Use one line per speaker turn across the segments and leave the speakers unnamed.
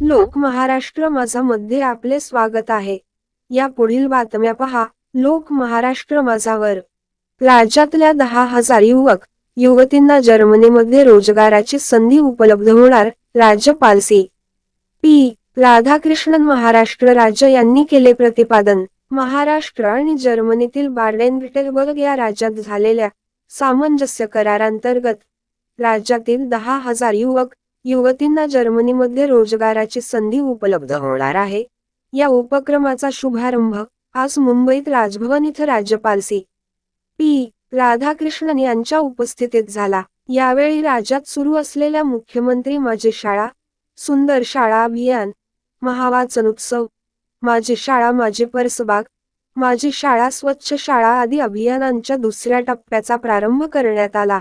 लोक महाराष्ट्र माझा मध्ये आपले स्वागत आहे. या पुढील बातम्या पहा. लोक महाराष्ट्र माझावर. राज्यातल्या दहा हजार युवक युवतींना जर्मनीमध्ये रोजगाराची संधी उपलब्ध होणार राज्यपाल सी. पी. राधाकृष्णन महाराष्ट्र राज्य यांनी केले प्रतिपादन. महाराष्ट्र आणि जर्मनीतील बार्डेन विटेलबर्ग या राज्यात झालेल्या सामंजस्य करारांतर्गत राज्यातील दहा हजार युवक युवतींना जर्मनीमध्ये रोजगाराची संधी उपलब्ध होणार आहे. या उपक्रमाचा शुभारंभ आज मुंबईत राजभवन इथं राज्यपाल सी. पी. राधाकृष्णन यांच्या उपस्थितीत झाला. यावेळी राज्यात सुरू असलेल्या मुख्यमंत्री माझी शाळा सुंदर शाळा अभियान महावाचन उत्सव माझी शाळा माझी परसबाग माझी शाळा स्वच्छ शाळा आदी अभियानांच्या दुसऱ्या टप्प्याचा प्रारंभ करण्यात आला.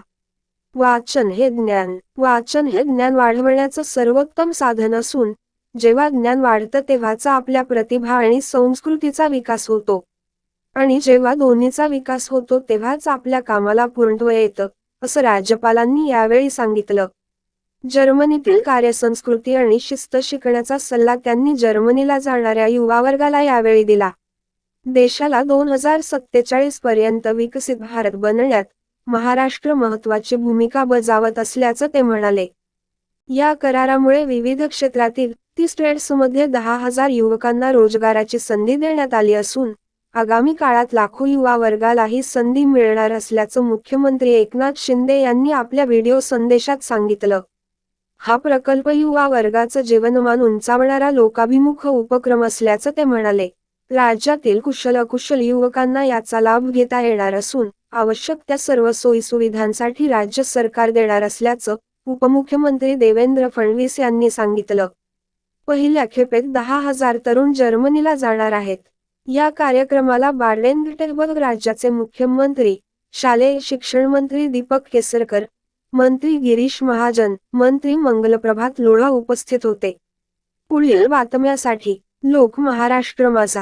वाचन हे ज्ञान. वाचन हे ज्ञान वाढवण्याचं सर्वोत्तम साधन असून जेव्हा ज्ञान वाढतं तेव्हाचा आपल्या प्रतिभा आणि संस्कृतीचा विकास होतो. आणि जेव्हा दोन्हीचा विकास होतो तेव्हाच आपल्या कामाला पूर्णत्व येतं असं राज्यपालांनी यावेळी सांगितलं. जर्मनीतील कार्यसंस्कृती आणि शिस्त शिकण्याचा सल्ला त्यांनी जर्मनीला जाणाऱ्या युवा वर्गाला यावेळी दिला. देशाला दोन हजार सत्तेचाळीस पर्यंत विकसित भारत बनण्यात महाराष्ट्र महत्वाची भूमिका बजावत असल्याचं ते म्हणाले. या करारामुळे विविध क्षेत्रातील तीस ट्रेड्समध्ये दहा हजार युवकांना रोजगाराची संधी देण्यात आली असून आगामी काळात लाखो युवा वर्गाला ही संधी मिळणार असल्याचं मुख्यमंत्री एकनाथ शिंदे यांनी आपल्या व्हिडिओ संदेशात सांगितलं. हा प्रकल्प युवा वर्गाचं जीवनमान उंचावणारा लोकाभिमुख उपक्रम असल्याचं ते म्हणाले. राज्यातील कुशल अकुशल युवकांना याचा लाभ घेता येणार असून आवश्यक त्या सर्व सोयीसुविधांसाठी राज्य सरकार देणार असल्याचं उपमुख्यमंत्री देवेंद्र फडणवीस यांनी सांगितलं. पहिल्या खेपेत दहा हजार तरुण जर्मनीला जाणार आहेत. या कार्यक्रमाला बार्डेन विटेलबर्ग राज्याचे मुख्यमंत्री शालेय शिक्षण मंत्री दीपक केसरकर मंत्री गिरीश महाजन मंत्री मंगलप्रभात लोढा उपस्थित होते. पुढील बातम्यासाठी लोक महाराष्ट्र माझा.